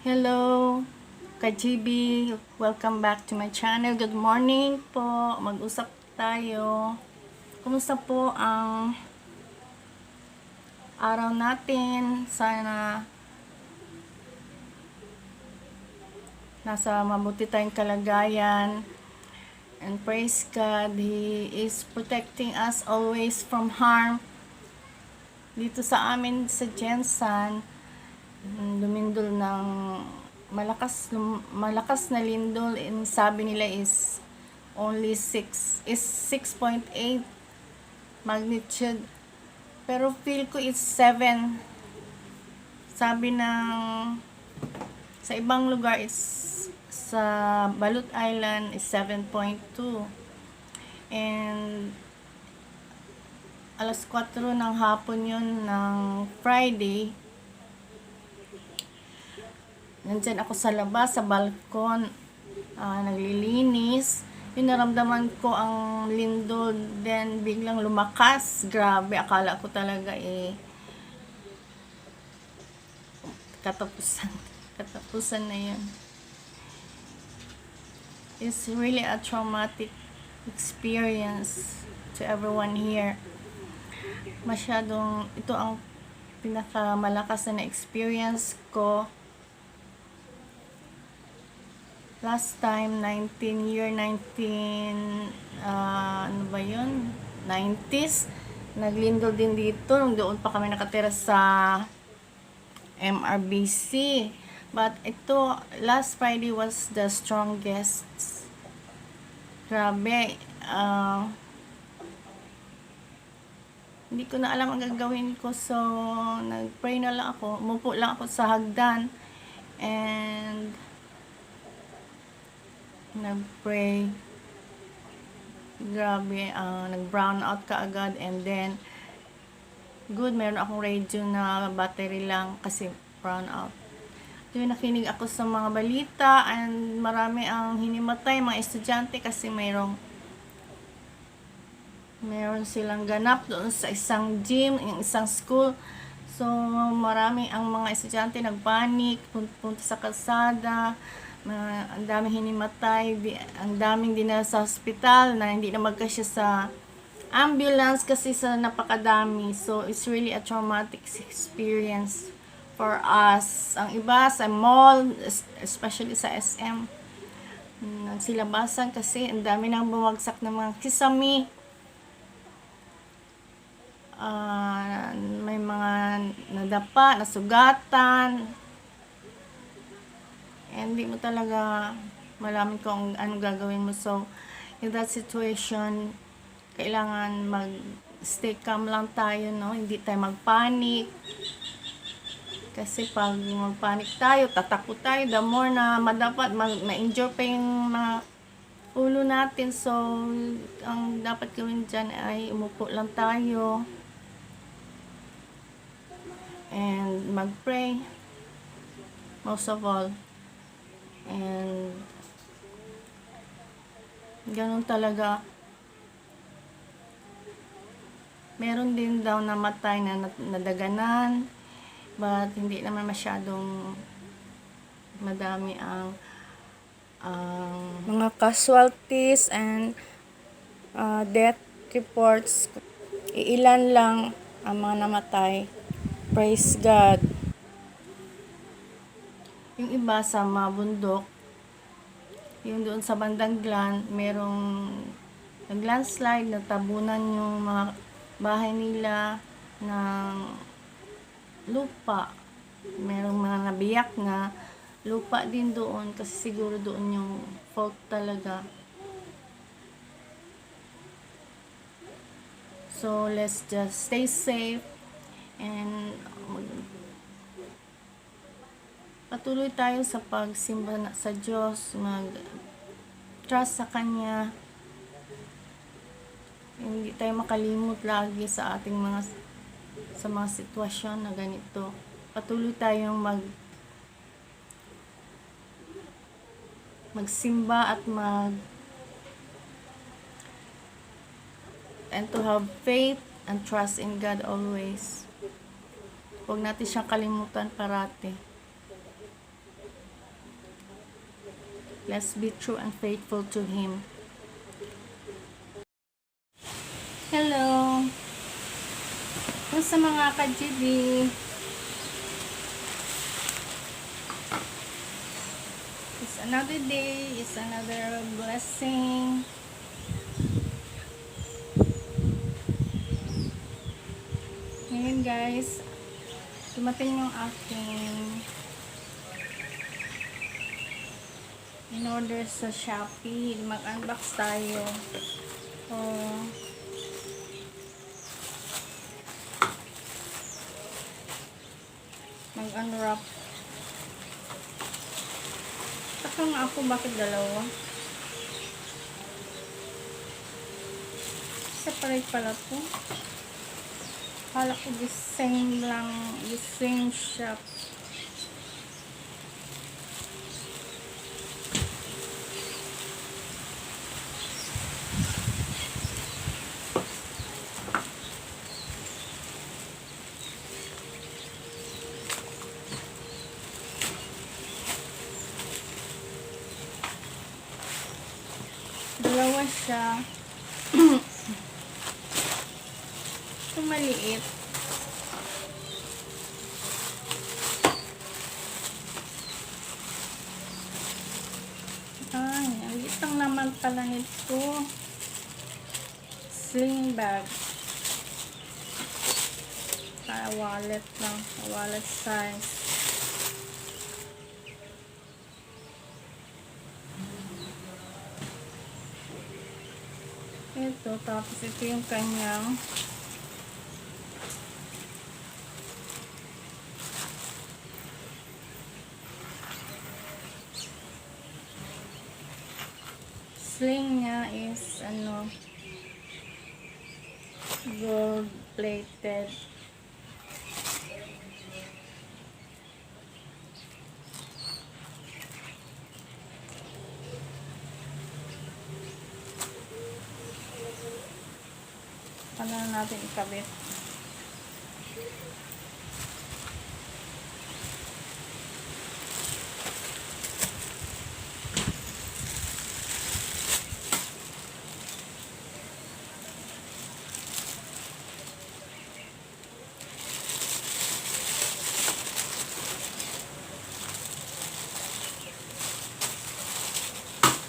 Hello, ka-GB. Welcome back to my channel. Good morning po. Mag-usap tayo. Kumusta po ang araw natin? Sana nasa mabuti tayong kalagayan. And praise God, He is protecting us always from harm. Dito sa amin sa Jensan, Mm, lumindol ng malakas malakas na lindol and sabi nila is only 6 is 6.8 magnitude. Pero feel ko it's 7 sabi ng sa ibang lugar is sa Balut Island is 7.2 and alas 4 ng hapon yun ng Friday Nandyan ako sa labas, sa balkon, ah, naglilinis. Yung naramdaman ko ang lindol, then biglang lumakas. Grabe, akala ko talaga eh, katapusan. Katapusan na yun. It's really a traumatic experience to everyone here. Masyadong, ito ang pinakamalakas na experience ko last time 19 year 19 ah, ano ba yun? 90s naglindol din dito doon pa kami nakatira sa MRBC but ito last Friday was the strongest. Grabe ah, hindi ko na alam ang gagawin ko. So nagpray na lang ako. Umupo lang ako sa hagdan. And nag-pray. Grabe, ah, nag-brown out ka agad and then good, meron akong radio na battery lang kasi brown out. Doon nakinig ako sa mga balita and marami ang hinimatay mga estudyante kasi mayroong meron silang ganap doon sa isang gym, isang school. So, marami ang mga estudyante nagpanik, pun- punta sa kalsada, mga, ang daming hinimatay, di, ang daming dinala sa hospital na hindi na magkasya sa ambulance kasi sa napakadami. So, it's really a traumatic experience for us. Ang iba sa mall, es- especially sa SM, nagsilabasan kasi ang dami nang bumagsak ng mga kisami. Ah, may mga nadapa, nasugatan, and hindi mo talaga malaman kung ano gagawin mo. So, in that situation, kailangan mag stay calm lang tayo, no? Hindi tayo magpanik. Kasi pag magpanik tayo, tatakot tayo, the more na madapat, mag, ma-injure pa yung mga ulo natin. So, ang dapat gawin dyan ay umupo lang tayo. And mag-pray. Most of all. And ganun talaga. Meron din daw namatay na nadaganan. But hindi naman masyadong madami ang ang mga casualties and uh, death reports. Iilan lang ang mga namatay. Praise God. Yung iba sa mga bundok, yung doon sa bandang Glan, merong nag-landslide, natabunan yung mga bahay nila ng lupa. Merong mga nabiyak na lupa din doon kasi siguro doon yung fault talaga. So, let's just stay safe and mag- patuloy tayo sa pagsimba na- sa Diyos, mag trust sa Kanya. Hindi tayo makalimot lagi sa ating mga sa mga sitwasyon na ganito. Patuloy tayong mag magsimba at mag and to have faith and trust in God always. Huwag natin siyang kalimutan parati. Let's be true and faithful to Him. Hello! Kumusta mga ka-GB? It's another day, it's another blessing. Ngayon guys, dumating yung aking in order sa Shopee. Mag-unbox tayo. Oh. Mag-unwrap. Taka nga ako, bakit dalawa? Separate pala to. Kala ko the same lang, the same shop. Dalawa siya. Ito maliit. Ay, ang liit lang naman pala nito. Sling bag. Kaya wallet lang. Wallet size. Ito, tapos ito yung kanyang sling niya is ano gold plated Paano natin ikabit?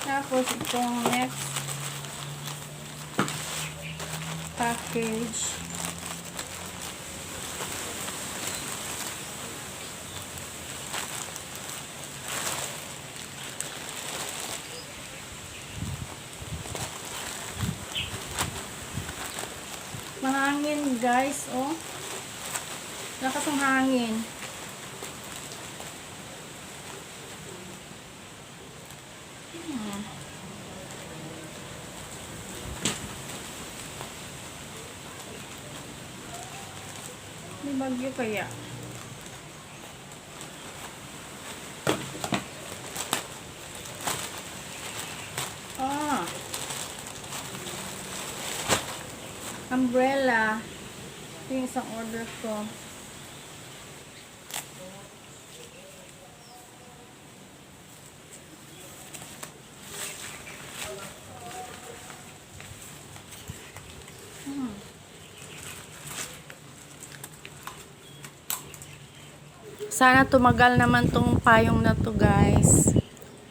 Tapos itong next package. Mahangin guys, oh. Lakas ng hangin. Bagyo kaya? Ah. Umbrella. Ito yung isang order ko. Sana tumagal naman tong payong na to guys.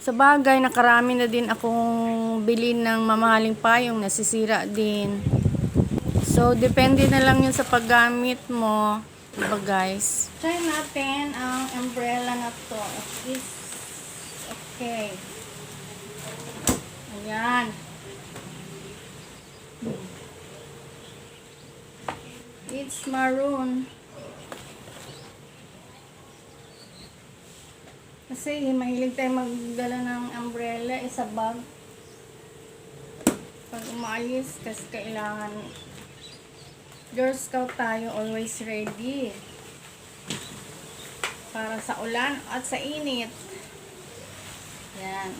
Sa bagay, nakarami na din akong bilin ng mamahaling payong, nasisira din. So, depende na lang yun sa paggamit mo. Diba guys? Try natin ang umbrella na to. Okay. Ayan. It's maroon. Kasi mahilig tayo magdala ng umbrella, isa bag. Pag umalis, kasi kailangan Girl Scout tayo, always ready. Para sa ulan at sa init. Yan.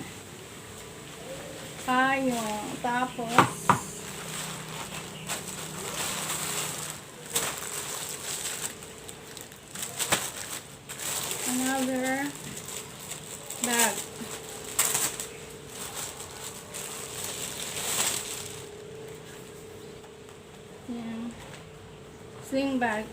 Payong. Tapos, another bag. Bag.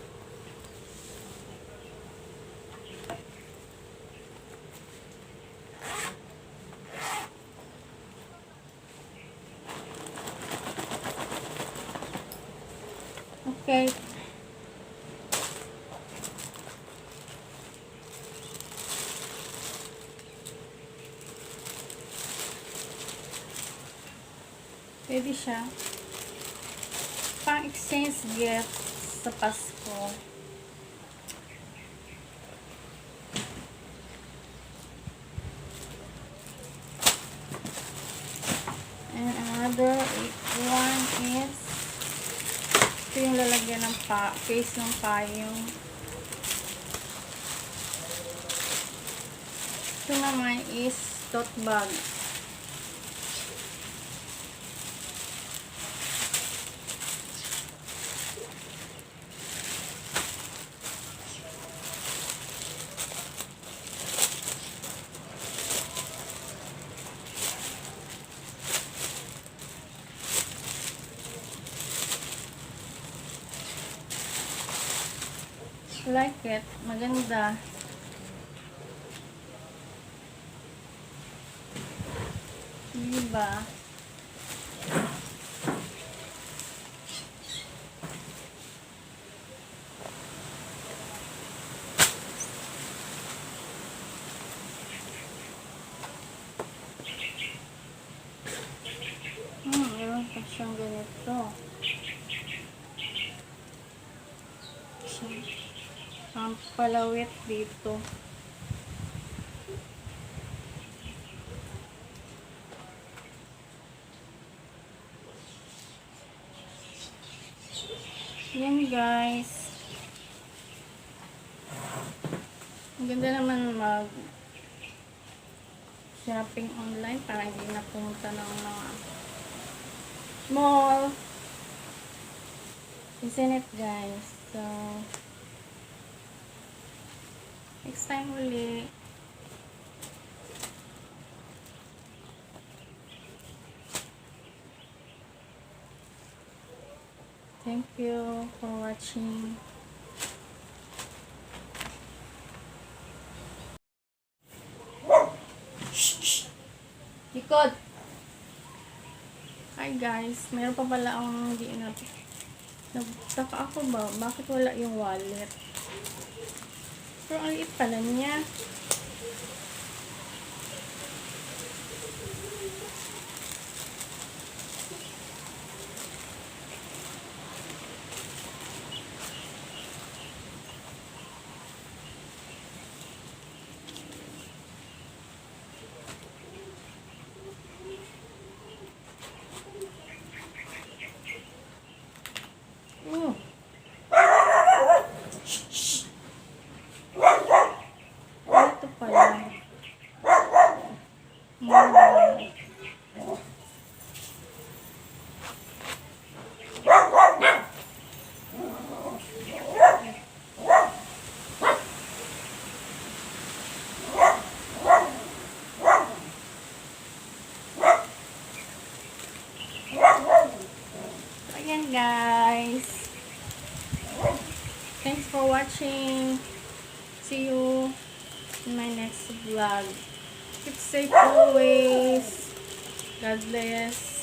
Okay. Pwede siya. Pang-exchange gift sa Pasko. And another one is ito yung lalagyan ng pa, case ng payong. Ito naman is tote bag. Like it. Maganda. Diba? Hmm, meron pa siyang ganito. Siya. Ang palawit dito. Yan guys. Ang ganda naman mag shopping online para hindi na pumunta ng mga mall. Isn't it guys? So, next time uli. Thank you for watching. Likod! Hi guys, meron pa pala akong hindi na Nagtaka ako ba, bakit wala yung wallet? Pero ang liit niya. Oh. Ito pala. Mm. Ayan guys. Thanks for watching. See you in my next vlog. Keep safe always. God bless.